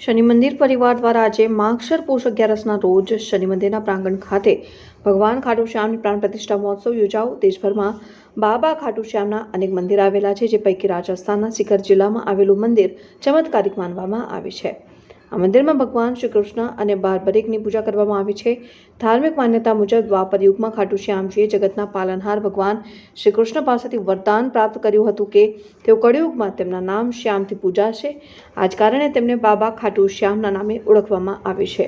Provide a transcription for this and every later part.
શનિ મંદિર પરિવાર દ્વારા આજે માક્ષર પોષ અગિયારસના રોજ શનિ મંદિરના પ્રાંગણ ખાતે ભગવાન ખાટુ શ્યામની પ્રાણ પ્રતિષ્ઠા મહોત્સવ યોજાઓ દેશભરમાં બાબા ખાટુ શ્યામના અનેક મંદિર આવેલા છે, જે પૈકી રાજસ્થાનના સિકર જિલ્લામાં આવેલું મંદિર ચમત્કારિક માનવામાં આવે છે. આ મંદિરમાં ભગવાન શ્રી કૃષ્ણ અને બારબરીકની પૂજા કરવામાં આવી છે. ધાર્મિક માન્યતા મુજબ દ્વાપર યુગમાં ખાટુ શ્યામજીએ જગતના પાલનહાર ભગવાન શ્રી કૃષ્ણ પાસેથી વરદાન પ્રાપ્ત કર્યું હતું કે તેઓ કળિયુગમાં તેમના નામ શ્યામથી પૂજાશે. આ જ કારણે તેમને બાબા ખાટુ શ્યામના નામે ઓળખવામાં આવે છે.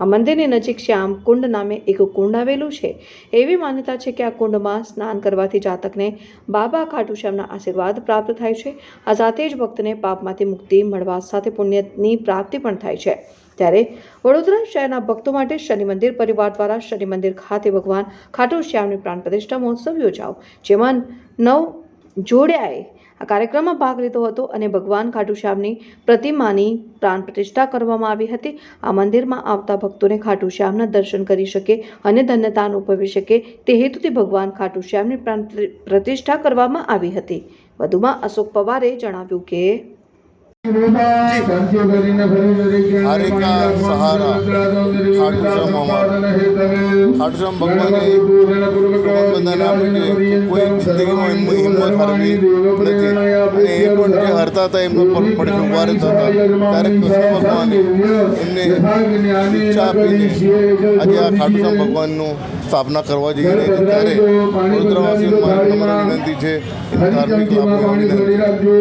આ મંદિરની નજીક શ્યામ કુંડ નામે એક કુંડ આવેલું છે. એવી માન્યતા છે કે આ કુંડમાં સ્નાન કરવાથી જાતકને બાબા ખાટુ શ્યામના આશીર્વાદ પ્રાપ્ત થાય છે. આ સાથે જ ભક્તને પાપમાંથી મુક્તિ મળવા સાથે પુણ્યની પ્રાપ્તિ પણ થાય છે. ત્યારે વડોદરા શહેરના ભક્તો માટે શનિ મંદિર પરિવાર દ્વારા શનિ મંદિર ખાતે ભગવાન ખાટુ શ્યામની પ્રાણ પ્રતિષ્ઠા મહોત્સવ યોજાઓ જેમાં નવ જોડ્યાએ આ કાર્યક્રમમાં ભાગ લીધો હતો અને ભગવાન ખાટુ શ્યામની પ્રતિમાની પ્રાણ પ્રતિષ્ઠા કરવામાં આવી હતી. આ મંદિરમાં આવતા ભક્તોને ખાટુ શ્યામના દર્શન કરી શકે અને ધન્યતા અનુભવી શકે તે હેતુથી ભગવાન ખાટુ શ્યામની પ્રાણ પ્રતિષ્ઠા કરવામાં આવી હતી. વધુમાં અશોક પવારે જણાવ્યું કે હારિકા સહારા. ખાટુશ્યામ અમાર. ખાટુશ્યામ ભગવાને બધાને કોઈ જિંદગીમાં એમની હિંમત નથી. અને એ પણ જે હારતા હતા એમનો એમને શિક્ષા આપીને આજે આ ભગવાનનું સ્થાપના કરવા જઈ રહી ત્યારે વડોદરાવાસીઓને વિનંતી છે ધાર્મિક લાભો